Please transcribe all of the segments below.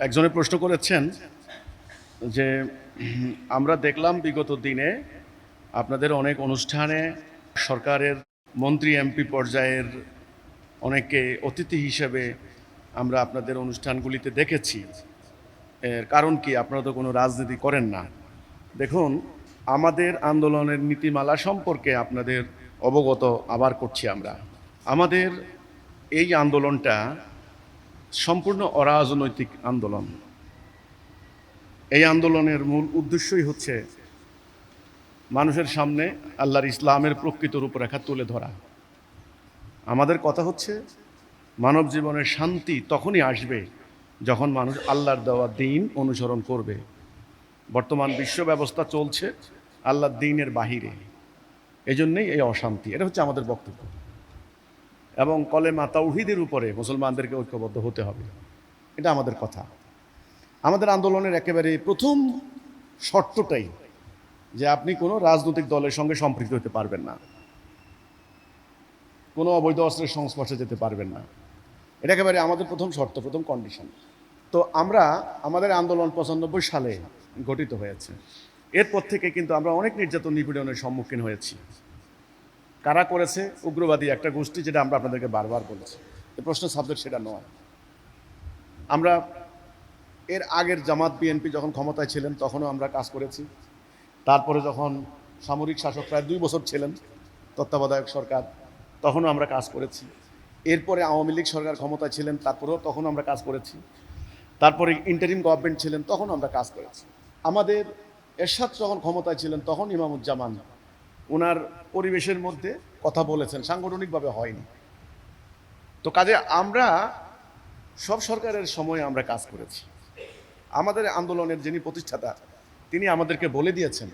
একজনে প্রশ্ন করেছেন যে, আমরা দেখলাম বিগত দিনে আপনাদের অনেক অনুষ্ঠানে সরকারের মন্ত্রী, এমপি পর্যায়ের অনেকে অতিথি হিসেবে আমরা আপনাদের অনুষ্ঠানগুলিতে দেখেছি। এর কারণ কি? আপনারা তো কোনো রাজনীতি করেন না। দেখুন, আমাদের আন্দোলনের নীতিমালা সম্পর্কে আপনাদের অবগত আবার করছি আমরা। আমাদের এই আন্দোলনটা সম্পূর্ণ অরাজনৈতিক আন্দোলন। এই আন্দোলনের মূল উদ্দেশ্যই হচ্ছে মানুষের সামনে আল্লাহর ইসলামের প্রকৃত রূপরেখা তুলে ধরা। আমাদের কথা হচ্ছে, মানব জীবনের শান্তি তখনই আসবে যখন মানুষ আল্লাহর দেওয়া দিন অনুসরণ করবে। বর্তমান বিশ্ব ব্যবস্থা চলছে আল্লাহর দিনের বাহিরে। এজন্যই এই অশান্তি। এটা হচ্ছে আমাদের বক্তব্য। এবং কলেমা তাওহিদের উপরে মুসলমানদেরকে ঐক্যবদ্ধ হতে হবে। এটা আমাদের কথা। আমাদের আন্দোলনের একেবারে প্রথম শর্তটাই যে আপনি কোনো রাজনৈতিক দলের সঙ্গে সম্পৃক্ত হতে পারবেন না। কোনো অবৈধ অস্ত্রের সংস্পর্শে যেতে পারবেন না। এটা একেবারে আমাদের প্রথম শর্ত, প্রথম কন্ডিশন তো আমরা, আমাদের আন্দোলন পঁচানব্বই সালে গঠিত হয়েছে। এরপর থেকে কিন্তু আমরা অনেক নির্যাতন নিপীড়নের সম্মুখীন হয়েছি। কারা করেছে? উগ্রবাদী একটা গোষ্ঠী যেটা আমরা আপনাদেরকে বারবার বলেছি। এ প্রশ্ন সাবজেক্ট সেটা নয়। আমরা এর আগের জামাত বিএনপি যখন ক্ষমতায় ছিলেন, তখনও আমরা কাজ করেছি। তারপরে যখন সামরিক শাসক প্রায় দুই বছর ছিলেন, তত্ত্বাবধায়ক সরকার, তখনও আমরা কাজ করেছি। এরপরে আওয়ামী লীগ সরকার ক্ষমতায় ছিলেন, তারপরেও তখনও আমরা কাজ করেছি। তারপরে ইন্টারিম গভর্নমেন্ট ছিলেন তখন আমরা কাজ করেছি। আমাদের এরশাদ যখন ক্ষমতায় ছিলেন, তখন ইমামুজ্জামান ওনার পরিবেশের মধ্যে কথা বলেছেন, সাংগঠনিকভাবে হয়নি। তো কাজে আমরা, সব সরকারের সময় আমরা কাজ করেছি। আমাদের আন্দোলনের যিনি প্রতিষ্ঠাতা, তিনি আমাদেরকে বলে দিয়েছেন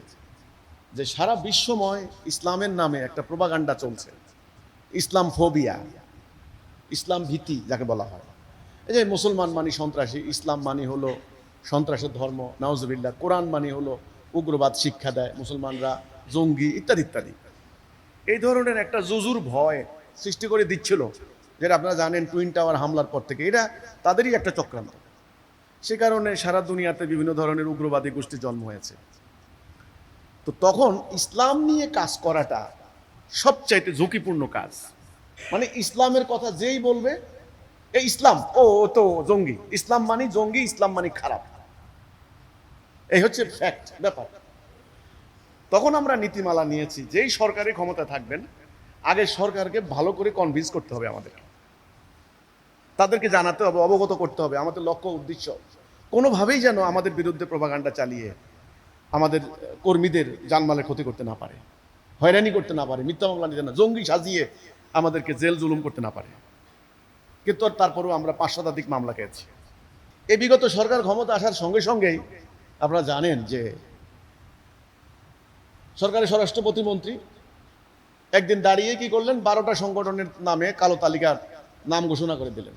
যে সারা বিশ্বময় ইসলামের নামে একটা প্রবাগান্ডা চলছে। ইসলাম ফোবিয়া, ইসলাম ভীতি যাকে বলা হয়। এই যে মুসলমান মানি সন্ত্রাসী, ইসলাম মানি হলো সন্ত্রাসের ধর্ম নওয়াজবিল্লা কোরআন মানি হলো উগ্রবাদ শিক্ষা দেয় মুসলমানরা। জঙ্গি ইত্যাদি ইত্যাদি। এই ধরনের একটা জুজুর ভয় সৃষ্টি করে দিচ্ছিল, যেটা আপনারা জানেন টুইন টাওয়ার হামলার পর থেকে। এটা তাদেরই একটা চক্রান্ত। সে কারণে সারা দুনিয়াতে বিভিন্ন ধরনের উগ্রবাদী গোষ্ঠীর জন্ম হয়েছে। তো তখন ইসলাম নিয়ে কাজ করাটা সবচাইতে ঝুঁকিপূর্ণ কাজ। মানে ইসলামের কথা যেই বলবে এই ইসলাম, ও তো জঙ্গি। ইসলাম মানি জঙ্গি, ইসলাম মানি খারাপ। এই হচ্ছে ফ্যাক্ট ব্যাপার। তখন আমরা নীতিমালা নিয়েছি, যেই সরকারি ক্ষমতা থাকবেন, আগে সরকারকে ভালো করে কনভিন্স করতে হবে আমাদের তাদেরকে জানাতে হবে, অবগত করতে হবে, আমাদের লক্ষ্য উদ্দেশ্য। কোনোভাবেই যেন আমাদের বিরুদ্ধে প্রভাগান্ডা চালিয়ে আমাদের কর্মীদের জানমালের ক্ষতি করতে না পারে, হয়রানি করতে না পারে, মিথ্যা মামলা নিতে না, জঙ্গি সাজিয়ে আমাদেরকে জেল জুলুম করতে না পারে। কিন্তু তারপরেও আমরা পাঁচ শতাধিক মামলা খেয়েছি। এই বিগত সরকার ক্ষমতা আসার সঙ্গে সঙ্গেই আপনারা জানেন যে সরকারের স্বরাষ্ট্র প্রতিমন্ত্রী একদিন দাঁড়িয়ে কি করলেন? বারোটা সংগঠনের নামে কালো তালিকার নাম ঘোষণা করে দিলেন।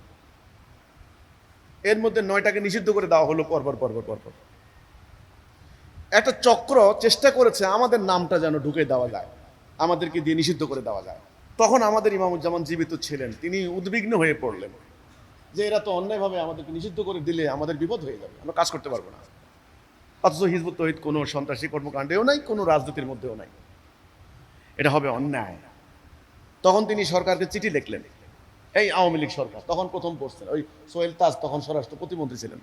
এর মধ্যে নয়টাকে নিষিদ্ধ করে দেওয়া হলো পরপর পরপর পরপর। একটা চক্র চেষ্টা করেছে আমাদের নামটা যেন ঢুকে দেওয়া যায়, আমাদেরকে দিয়ে নিষিদ্ধ করে দেওয়া যায়। তখন আমাদের ইমামুজ্জামান জীবিত ছিলেন, তিনি উদ্বিগ্ন হয়ে পড়লেন যে এরা তো অন্যায়ভাবে আমাদেরকে নিষিদ্ধ করে দিলে আমাদের বিপদ হয়ে যাবে, আমরা কাজ করতে পারব না। অথচ হিজবুত তহিদ কোনো সন্ত্রাসী কর্মকাণ্ডেও নাই, কোনো রাজনীতির মধ্যেও নাই। এটা হবে অন্যায়। তখন তিনি সরকারকে চিঠি লিখলেন। এই আওয়ামী লীগ সরকার, তখন প্রথম পড়ছেন। ওই সোহেল তাজ তখন স্বরাষ্ট্র প্রতিমন্ত্রী ছিলেন।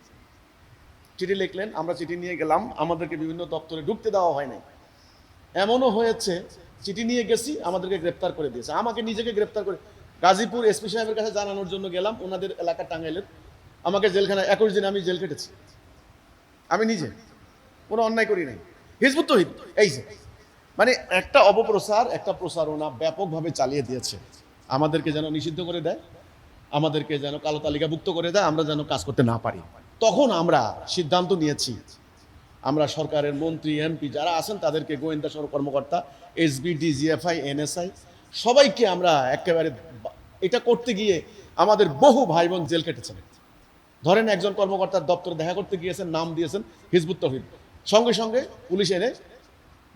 চিঠি লিখলেন, আমরা চিঠি নিয়ে গেলাম, আমাদেরকে বিভিন্ন দপ্তরে ঢুকতে দেওয়া হয় নাই। এমনও হয়েছে, চিঠি নিয়ে গেছি, আমাদেরকে গ্রেপ্তার করে দিয়েছে। আমাকে নিজেকে গ্রেপ্তার করে, গাজীপুর এসপি সাহেবের কাছে জানানোর জন্য গেলাম, ওনাদের এলাকা টাঙ্গাইলের। আমাকে জেলখানায়, একুশ দিন আমি জেল কেটেছি। আমি নিজে। কোনো অন্যায় করি নাই। হিজবুত তহিদ, এই যে। মানে একটা অপপ্রসার একটা প্রচারণা ব্যাপকভাবে চালিয়ে দিয়েছে। আমাদেরকে যেন নিষিদ্ধ করে দেয়, আমাদেরকে যেন কালো তালিকাভুক্ত করে দেয়, আমরা যেন কাজ করতে না পারি। তখন আমরা সিদ্ধান্ত নিয়েছি, আমরা সরকারের মন্ত্রী, এমপি যারা আছেন তাদেরকে গোয়েন্দা সহ কর্মকর্তা, এসবি, ডিজিএফআই, এনএসআই, সবাইকে আমরা একেবারে এটা করতে গিয়ে আমাদের বহু ভাই বোন জেল কেটেছেন ধরেন একজন কর্মকর্তার দপ্তরে দেখা করতে গিয়েছেন, নাম দিয়েছেন হিজবুত তহিদ। সঙ্গে সঙ্গে পুলিশ এনে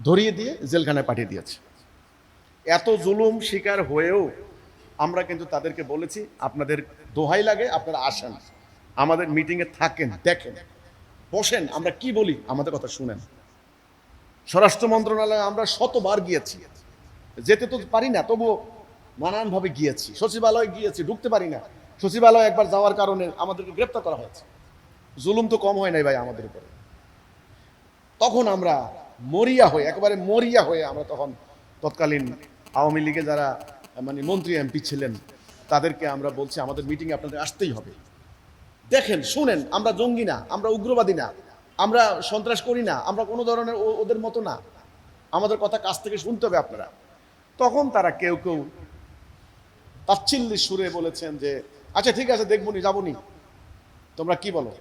ধরিয়ে দিয়ে জেলখানায় পাঠিয়ে দিয়েছে। এত জুলুম শিকার হয়েও আমরা কিন্তু তাদেরকে বলেছি, আপনাদের দোহাই লাগে, আপনারা আসেন। আমাদের মিটিংয়ে থাকেন, দেখেন, বসেন, আমরা কি বলি? আমাদের কথা শুনেন। স্বরাষ্ট্র মন্ত্রণালয়ে আমরা শতবার গিয়েছি। যেতে তো পারি না, তবুও নানানভাবে গিয়েছি। সচিবালয়ে গিয়েছি, ঢুকতে পারি না। সচিবালয়ে একবার যাওয়ার কারণে আমাদেরকে গ্রেপ্তার করা হয়েছে। জুলুম তো কম হয় নাই ভাই আমাদের উপরে। তখন আমরা মরিয়া হয়ে, একেবারে মরিয়া হয়ে আমরা তখন তৎকালীন আওয়ামী লীগে যারা মানে মন্ত্রী এমপি ছিলেন, তাদেরকে আমরা বলছি, আমাদের মিটিংয়ে আপনাদের আসতেই হবে। দেখেন, শুনেন, আমরা জঙ্গি না, আমরা উগ্রবাদী না, আমরা সন্ত্রাস করি না, আমরা কোনো ধরনের ওদের মতো না। আমাদের কথা কাছ থেকে শুনতে হবে আপনারা। তখন তারা কেউ কেউ তাচ্ছিল্যের সুরে বলেছেন যে আচ্ছা ঠিক আছে, দেখবনি, যাবনি। তোমরা কি বলো?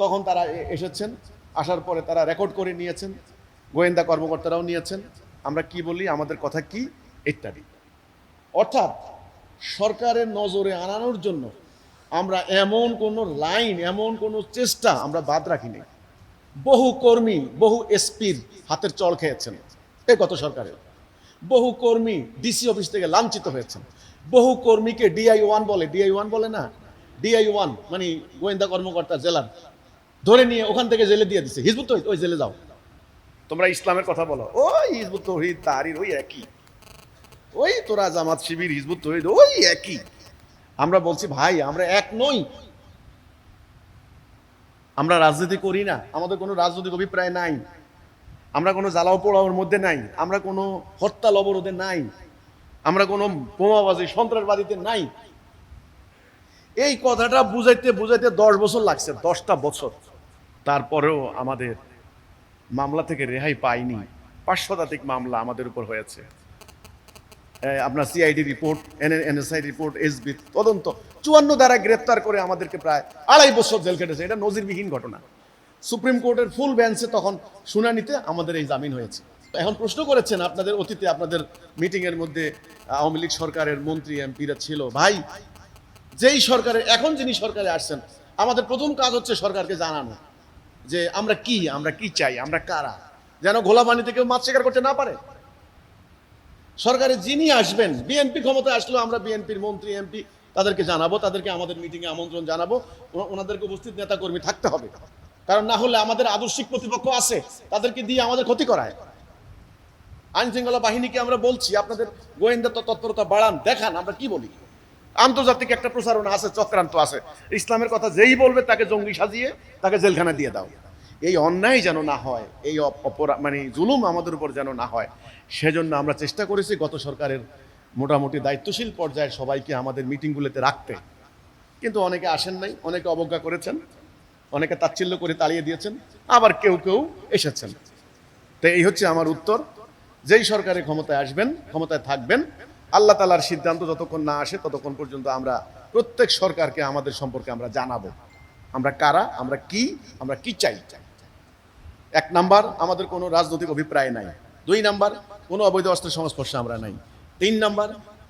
তখন তারা এসেছেন। আসার পরে তারা রেকর্ড করে নিয়েছেন, গোয়েন্দা কর্মকর্তারাও নিয়েছেন। আমরা কি বলি, আমাদের কথা কি, ইত্যাদি। অর্থাৎ সরকারের নজরে আনানোর জন্য আমরা এমন কোনো লাইন এমন কোনো চেষ্টা আমরা বাদ রাখিনি। বহু কর্মী, বহু এসপির হাতের চল খেয়েছেন এই গত সরকারের। বহু কর্মী ডিসি অফিস থেকে লাঞ্ছিত হয়েছেন। বহু কর্মীকে ডিআই ওয়ান বলে ডিআই ওয়ান বলে না ডিআই ওয়ান মানে গোয়েন্দা কর্মকর্তা জেলার ধরে নিয়ে ওখান থেকে জেলে দিয়ে দিচ্ছে হিজবুত তৌহিদ, ওই জেলে যাও। তোমরা ইসলামের কথা বলো। ওই হিজবুত তৌহিদ তারির ওই একই। ওই তোরা জামাত শিবির হিজবুত তৌহিদ ওই একই। আমরা বলছি ভাই আমরা এক নই। আমরা রাজনীতি করি না। আমাদের কোনো রাজনৈতিক অভিপ্রায় নাই। আমরা কোনো জ্বালাও পোড়াওর মধ্যে নাই। আমরা কোনো হরতাল অবরোধে নাই। আমরা কোনো বোমাবাজি সন্ত্রাসবাদীতে নাই। এই কথাটা বুঝাইতে বুঝাইতে দশ বছর লাগছে দশটা বছর। তারপরেও আমাদের মামলা থেকে রেহাই পাইনি। পাঁচ শতাধিক মামলা আমাদের উপর হয়েছে। আপনার CID report NSI report SB তদন্ত, চুয়ান্ন দ্বারা গ্রেপ্তার করে আমাদেরকে প্রায় আড়াই বছর জেল কেটেছে। এটা নজিরবিহীন ঘটনা। সুপ্রিম কোর্টের ফুল বেঞ্চে তখন শুনানিতে আমাদের এই জামিন হয়েছে। এখন প্রশ্ন করেছেন আপনাদের অতীতে আপনাদের মিটিংয়ের মধ্যে আওয়ামী লীগ সরকারের মন্ত্রী, এমপিরা ছিল। ভাই, যেই সরকারের, এখন যিনি সরকারে আসছেন, আমাদের প্রথম কাজ হচ্ছে সরকারকে জানানো। যে আমরা কি আমরা কি চাই, আমরা কারা? যেন ঘোলা পানিতে কেউ মাছ শিকার করতে না পারে? সরকারে যিনি আসবেন, বিএনপি ক্ষমতায় আসলেও আমরা বিএনপির মন্ত্রী, এমপি তাদেরকে জানাব, তাদেরকে আমাদের মিটিংয়ে আমন্ত্রণ জানাব ওনা- ওনাদেরকে উপস্থিত নেতাকর্মী থাকতে হবে। কারণ না হলে আমাদের আদর্শিক প্রতিপক্ষ আছে, তাদেরকে দিয়ে আমাদের ক্ষতি করায়। আইন শৃঙ্খলা বাহিনীকে আমরা বলছি, আপনাদের গোয়েন্দা তৎপরতা বাড়ান, দেখান, আমরা কি বলি? আন্তর্জাতিক একটা প্রচারণা আছে, চক্রান্ত আছে। ইসলামের কথা যেই বলবে তাকে জঙ্গি সাজিয়ে তাকে জেলখানা দিয়ে দাও। এই অন্যায় যেন না হয়, এই অপ- অপরা মানে জুলুম আমাদের উপর যেন না হয়, সেজন্য আমরা চেষ্টা করেছি গত সরকারের মোটামুটি দায়িত্বশীল পর্যায়ে সবাইকে আমাদের মিটিংগুলোতে রাখতে। কিন্তু অনেকে আসেন নাই, অনেকে অবজ্ঞা করেছেন, অনেকে তাচ্ছিল্য করে তাড়িয়ে দিয়েছেন, আবার কেউ কেউ এসেছেন। তো এই হচ্ছে আমার উত্তর। যেই সরকারে ক্ষমতায় আসবেন, ক্ষমতায় থাকবেন আল্লাহ তালার সিদ্ধান্ত যতক্ষণ না আসে, ততক্ষণ পর্যন্ত আমরা প্রত্যেক সরকারকে আমাদের সম্পর্কে আমরা জানাব। আমরা কারা? আমরা কি? আমরা কি চাই? এক নাম্বার, আমাদের কোনো রাজনৈতিক অভিপ্রায় নাই। দুই নাম্বার, কোনো অবৈধ অস্ত্রের সংস্পর্শে আমরা নাই। তিন নাম্বার,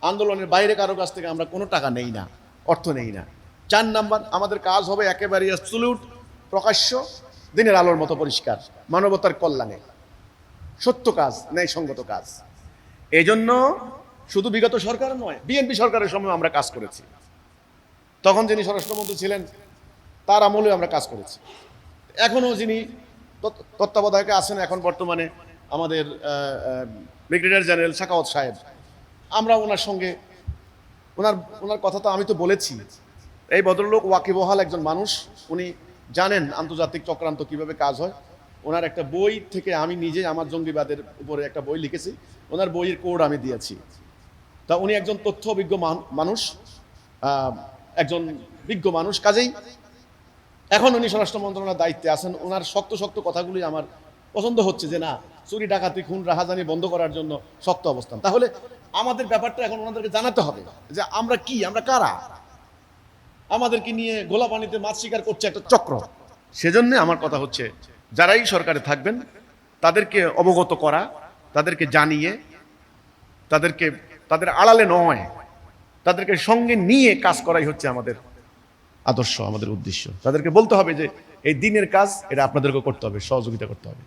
আন্দোলনের বাইরে কারও কাছ থেকে আমরা কোনো টাকা নেই না, অর্থ নেই না। চার নাম্বার, আমাদের কাজ হবে একেবারে অ্যাবসলিউট প্রকাশ্য, দিনের আলোর মতো পরিষ্কার, মানবতার কল্যাণে। সত্য কাজ, ন্যায়সঙ্গত কাজ। এই জন্য শুধু বিগত সরকার নয়, বিএনপি সরকারের সময় আমরা কাজ করেছি। তখন যিনি স্বরাষ্ট্রমন্ত্রী ছিলেন, তার আমলে আমরা কাজ করেছি। এখনও যিনি তত্ত্ব- তত্ত্বাবধায়কে আছেন এখন বর্তমানে আমাদের ব্রিগেডিয়ার জেনারেল শাকাওয়াত সাহেব। আমরা ওনার সঙ্গে, ওনার ওনার কথা তো আমি তো বলেছি। এই ভদ্রলোক ওয়াকিবহাল একজন মানুষ। উনি জানেন আন্তর্জাতিক চক্রান্ত কীভাবে কাজ হয়। ওনার একটা বই থেকে আমি নিজে আমার জঙ্গিবাদের উপরে একটা বই লিখেছি। ওনার বইয়ের কোড আমি দিয়েছি। তা উনি একজন তথ্য অভিজ্ঞ মানুষ একজন বিজ্ঞ মানুষ কাজেই। এখন উনি স্বরাষ্ট্র মন্ত্রণালয়ের দায়িত্বে আছেন। ওনার শক্ত শক্ত কথাগুলি আমার পছন্দ হচ্ছে যে, না, চুরি, ডাকাতি, খুন, রাহাজানি বন্ধ করার জন্য শক্ত অবস্থান। তাহলে আমাদের ব্যাপারটা এখন ওনাদেরকে জানাতে হবে যে, আমরা কি? আমরা কারা? আমাদেরকে নিয়ে গোলা পানিতে মাছ শিকার করছে একটা চক্র। সেজন্য আমার কথা হচ্ছে, যারাই সরকারে থাকবেন, তাদেরকে অবগত করা, তাদেরকে জানিয়ে, তাদেরকে তাদের আড়ালে নয়, তাদেরকে সঙ্গে নিয়ে কাজ করাই হচ্ছে আমাদের আদর্শ, আমাদের উদ্দেশ্য। তাদেরকে বলতে হবে যে, এই দিনের কাজ, এটা আপনাদেরকে করতে হবে, সহযোগিতা করতে হবে।